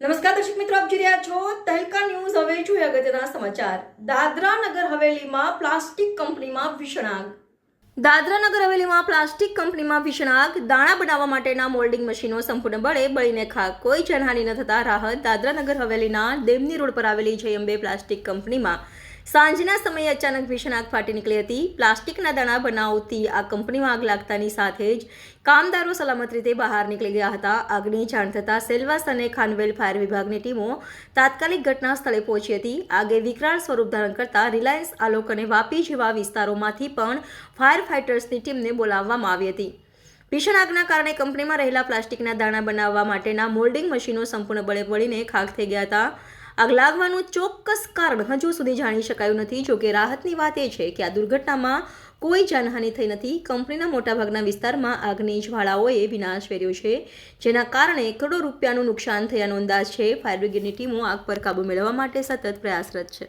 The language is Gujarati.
નમસ્કાર દર્શક મિત્રો, આપ જોઈ રહ્યા છો તહેલકા ન્યૂઝ. હવે જોઈએ અગત્યના સમાચાર. દાદરા નગર હવેલીમાં પ્લાસ્ટિક કંપનીમાં ભીષણ આગ દાદરા નગર હવેલીમાં પ્લાસ્ટિક કંપનીમાં ભીષણ આગ દાણા બનાવવા માટેના મોલ્ડિંગ મશીનો સંપૂર્ણપણે બળીને ખાક. કોઈ જાનહાનિ ન થતા રાહત દાદરા નગર હવેલીના દેમની રોડ પર આવેલી જય અંબે પ્લાસ્ટિક કંપનીમાં. સાંજના સમયે અચાનક ભીષણ આગ ફાટી નીકળી હતી. પ્લાસ્ટિકના દાણા, બનાવતી આ કંપનીમાં આગ લાગતાની સાથે જ કામદારો સલામત રીતે બહાર નીકળી ગયા હતા. આગની જાણ થતાં સેલવાસ અને ખાનવેલ ફાયર વિભાગની ટીમો તાત્કાલિક ઘટના સ્થળે પહોંચી હતી. આગે વિકરાળ સ્વરૂપ ધારણ કરતા રિલાયન્સ આલોક અને વાપી જેવા વિસ્તારોમાંથી પણ ફાયર ફાઇટર્સની ટીમને બોલાવવામાં આવી હતી. ભીષણ આગના કારણે કંપનીમાં રહેલા પ્લાસ્ટિકના દાણા બનાવવા માટેના મોલ્ડિંગ મશીનો સંપૂર્ણ બળે બળીને ખાખ થઈ ગયા હતા. આગ લાગવાનું ચોક્કસ કારણ હજુ સુધી જાણી શકાયું નથી. જોકે રાહતની વાત એ છે કે આ દુર્ઘટનામાં કોઈ જાનહાનિ થઈ નથી. કંપનીના મોટાભાગના વિસ્તારમાં આગની જ્વાળાઓએ વિનાશ વેર્યો છે, જેના કારણે કરોડો રૂપિયાનું નુકસાન થયાનો અંદાજ છે. ફાયર બ્રિગેડની ટીમો આગ પર કાબૂ મેળવવા માટે સતત પ્રયાસરત છે.